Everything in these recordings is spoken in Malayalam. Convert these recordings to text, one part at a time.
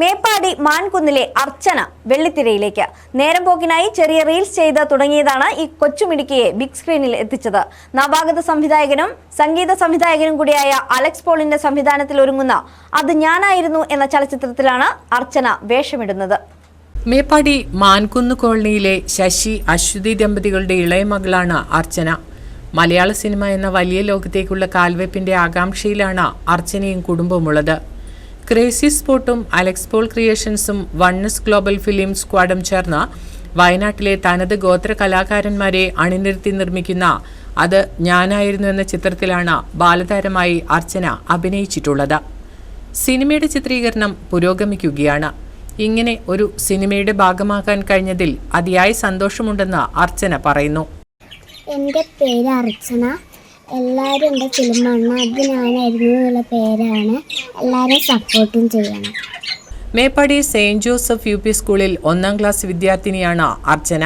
മേപ്പാടി മാൻകുന്നിലെ അർച്ചന വെള്ളിത്തിരയിലേക്ക്. നേരം പോക്കിനായി ചെറിയ റീൽസ് ചെയ്ത് തുടങ്ങിയതാണ് ഈ കൊച്ചുമിടുക്കിയെ ബിഗ് സ്ക്രീനിൽ എത്തിച്ചത്. നവാഗത സംവിധായകനും സംഗീത സംവിധായകനും കൂടിയായ അലക്സ് പോളിന്റെ സംവിധാനത്തിൽ ഒരുങ്ങുന്ന അത് ഞാനായിരുന്നു എന്ന ചലച്ചിത്രത്തിലാണ് അർച്ചന വേഷമിടുന്നത്. മേപ്പാടി മാൻകുന്ന് കോളനിയിലെ ശശി അശ്വതി ദമ്പതികളുടെ ഇളയ മകളാണ് അർച്ചന. മലയാള സിനിമ എന്ന വലിയ ലോകത്തേക്കുള്ള കാൽവെപ്പിന്റെ ആകാംക്ഷയിലാണ് അർച്ചനയും കുടുംബമുള്ളത് ക്രേസി സ്പോട്ടും അലക്സ് പോൾ ക്രിയേഷൻസും വണ്ണസ് ഗ്ലോബൽ ഫിലിം സ്ക്വാഡും ചേർന്ന് വയനാട്ടിലെ തനത് ഗോത്ര കലാകാരന്മാരെ അണിനിരത്തി നിർമ്മിക്കുന്ന അത് ഞാനായിരുന്നു എന്ന ചിത്രത്തിലാണ് ബാലതാരമായി അർച്ചന അഭിനയിച്ചിട്ടുള്ളത്. സിനിമയുടെ ചിത്രീകരണം പുരോഗമിക്കുകയാണ്. ഇങ്ങനെ ഒരു സിനിമയുടെ ഭാഗമാകാൻ കഴിഞ്ഞതിൽ അതിയായ സന്തോഷമുണ്ടെന്ന് അർച്ചന പറയുന്നു. എന്റെ പേര് അർച്ചന. എല്ലാവരും എന്റെ ഫിലിമാണ് അത് ഞാനായിരുന്നു എന്നുള്ള പേരാണ്. എല്ലാവരും സപ്പോർട്ടും ചെയ്യണം. Meppadi saint Joseph U P സ്കൂളിൽ ഒന്നാം ക്ലാസ് വിദ്യാർത്ഥിനിയാണ് അർച്ചന.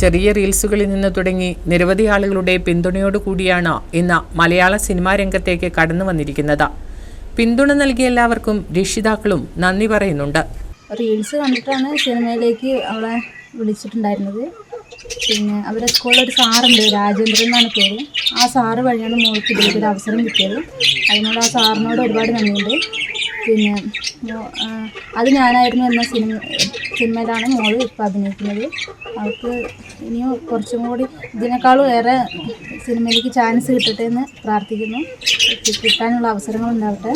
ചെറിയ റീൽസുകളിൽ നിന്ന് തുടങ്ങി നിരവധി ആളുകളുടെ പിന്തുണയോടുകൂടിയാണ് ഇന്ന് മലയാള സിനിമാ രംഗത്തേക്ക് കടന്നു വന്നിരിക്കുന്നത്. പിന്തുണ നൽകിയ എല്ലാവർക്കും രക്ഷിതാക്കളും നന്ദി പറയുന്നുണ്ട്. റീൽസ് കണ്ടിട്ടാണ് സിനിമയിലേക്ക് അവളെ വിളിച്ചിട്ടുണ്ടായിരുന്നത്. പിന്നെ അവരെ സ്കൂളിൽ ഒരു സാറുണ്ട് രാജേന്ദ്രൻ എന്നാണ് പേര്. ആ സാറ് വഴിയാണ് മോൾക്ക് ഇതിലേക്ക് ഒരു അവസരം കിട്ടിയത്. അതിനോട് ആ സാറിനോട് ഒരുപാട് നന്ദിയുണ്ട്. പിന്നെ അത് ഞാനായിരുന്നു എന്ന സിനിമ സിനിമയിലാണ് മോൾ ഇപ്പോൾ അഭിനയിക്കുന്നത്. അവൾക്ക് ഇനിയും കുറച്ചും കൂടി ഇതിനേക്കാളും ഏറെ സിനിമയിലേക്ക് ചാൻസ് കിട്ടട്ടെ എന്ന് പ്രാർത്ഥിക്കുന്നു. കിട്ടാനുള്ള അവസരങ്ങൾ ഉണ്ടാവട്ടെ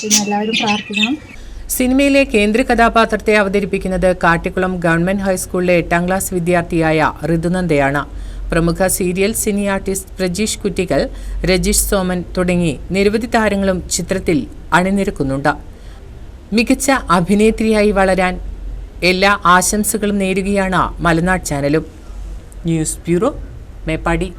പിന്നെ എല്ലാവരും പ്രാർത്ഥിക്കണം. സിനിമയിലെ കേന്ദ്ര കഥാപാത്രത്തെ അവതരിപ്പിക്കുന്നത് കാട്ടിക്കുളം ഗവൺമെന്റ് ഹൈസ്കൂളിലെ എട്ടാം ക്ലാസ് വിദ്യാർത്ഥിയായ ഋതുനന്ദയാണ്. പ്രമുഖ serial cine artist Prajeesh Kuttikkal Rajeesh Soman തുടങ്ങി നിരവധി താരങ്ങളും ചിത്രത്തിൽ അണിനിരക്കുന്നുണ്ട്. മികച്ച അഭിനേത്രിയായി വളരാൻ എല്ലാ ആശംസകളും നേരുകയാണ് മലനാട് ചാനലും. News bureau Meppadi.